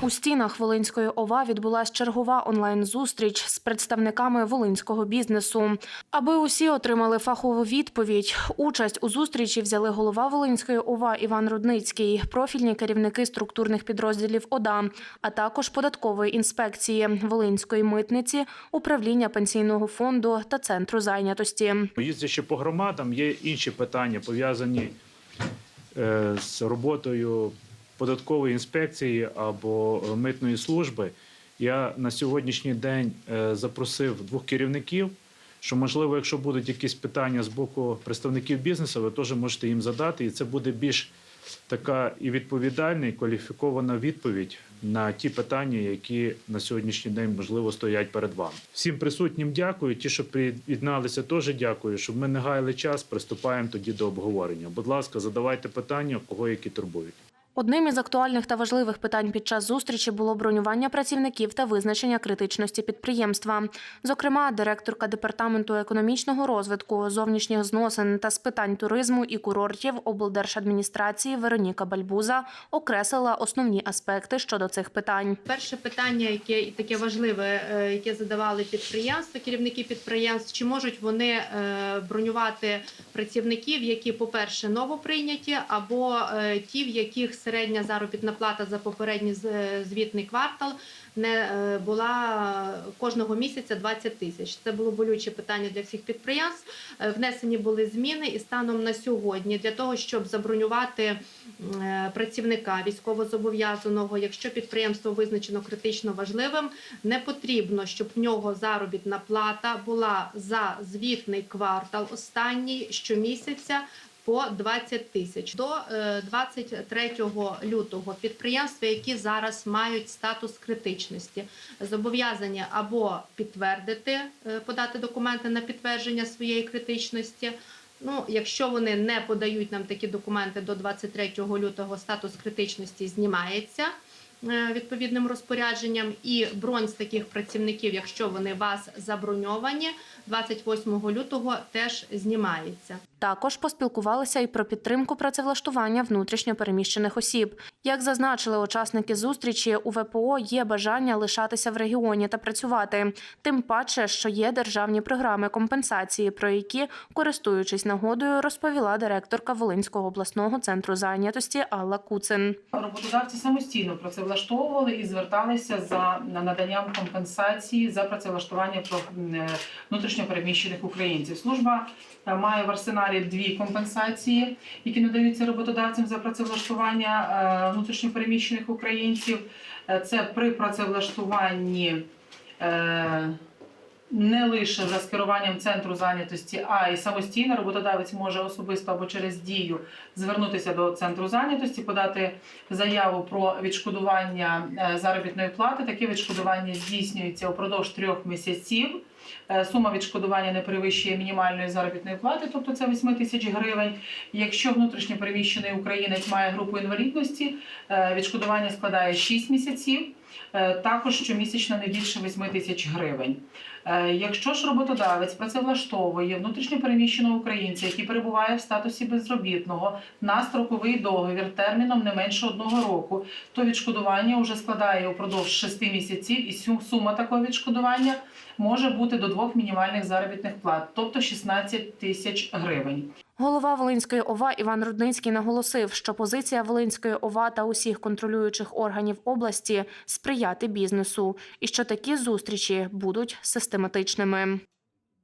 У стінах Волинської ОВА відбулася чергова онлайн-зустріч з представниками волинського бізнесу. Аби усі отримали фахову відповідь, участь у зустрічі взяли голова Волинської ОВА Іван Рудницький, профільні керівники структурних підрозділів ОДА, а також податкової інспекції, Волинської митниці, управління пенсійного фонду та центру зайнятості. Їздячи по громадам, є інші питання пов'язані е, з роботою податкової інспекції або митної служби. Я на сьогоднішній день е, запросив двох керівників. Що можливо, якщо будуть якісь питання з боку представників бізнесу, ви теж можете їм задати, і це буде більш така і відповідальна, і кваліфікована відповідь на ті питання, які на сьогоднішній день можливо стоять перед вами. Всім присутнім дякую. Ті, що приєдналися, теж дякую. Щоб ми не гаяли час, приступаємо тоді до обговорення. Будь ласка, задавайте питання, кого які турбують. Одним із актуальних та важливих питань під час зустрічі було бронювання працівників та визначення критичності підприємства. Зокрема, директорка департаменту економічного розвитку, зовнішніх зносин та з питань туризму і курортів облдержадміністрації Вероніка Бальбуза окреслила основні аспекти щодо цих питань. Перше питання, яке і таке важливе, е, яке задавали підприємства, керівники підприємств, чи можуть вони е, бронювати працівників, які, по-перше, новоприйняті, або е, ті, в яких середня заробітна плата за попередній звітний квартал не е, була кожного місяця 20 тисяч. Це було болюче питання для всіх підприємств. Е, Внесені були зміни, і станом на сьогодні для того, щоб забронювати е, працівника військовозобов'язаного, якщо підприємство визначено критично важливим, не потрібно, щоб в нього заробітна плата була за звітний квартал останній щомісяця. По 20 тисяч до е, 23 лютого підприємства, які зараз мають статус критичності, зобов'язані або підтвердити, е, подати документи на підтвердження своєї критичності. Ну, якщо вони не подають нам такі документи до 23 лютого, статус критичності знімається е, відповідним розпорядженням, і бронь з таких працівників, якщо вони вас заброньовані, 28 лютого теж знімається. Також поспілкувалися і про підтримку працевлаштування внутрішньо переміщених осіб. Як зазначили учасники зустрічі, у ВПО є бажання лишатися в регіоні та працювати. Тим паче, що є державні програми компенсації, про які, користуючись нагодою, розповіла директорка Волинського обласного центру зайнятості Алла Куцин. Роботодавці самостійно працевлаштовували і зверталися за наданням компенсації за працевлаштування е, внутрішньопереміщених українців. Служба е, має в арсеналі дві компенсації, які надаються роботодавцям за працевлаштування е, внутрішньопереміщених українців. Це при працевлаштуванні. Не лише за скеруванням центру зайнятості, а й самостійно роботодавець може особисто або через дію звернутися до центру зайнятості, подати заяву про відшкодування е, заробітної плати. Таке відшкодування здійснюється упродовж трьох місяців. Е, Сума відшкодування не перевищує мінімальної заробітної плати, тобто це 8 тисяч гривень. Якщо внутрішньо переміщений українець має групу інвалідності, е, відшкодування складає 6 місяців. Е, Також щомісячно не більше 8 тисяч гривень. Якщо ж роботодавець працевлаштовує внутрішньопереміщеного українця, який перебуває в статусі безробітного на строковий договір терміном не менше одного року, то відшкодування вже складає упродовж 6 місяців, і сума такого відшкодування може бути до двох мінімальних заробітних плат, тобто 16 тисяч гривень. Голова Волинської ОВА Іван Рудницький наголосив, що позиція Волинської ОВА та усіх контролюючих органів області сприяти бізнесу, і що такі зустрічі будуть систематичними.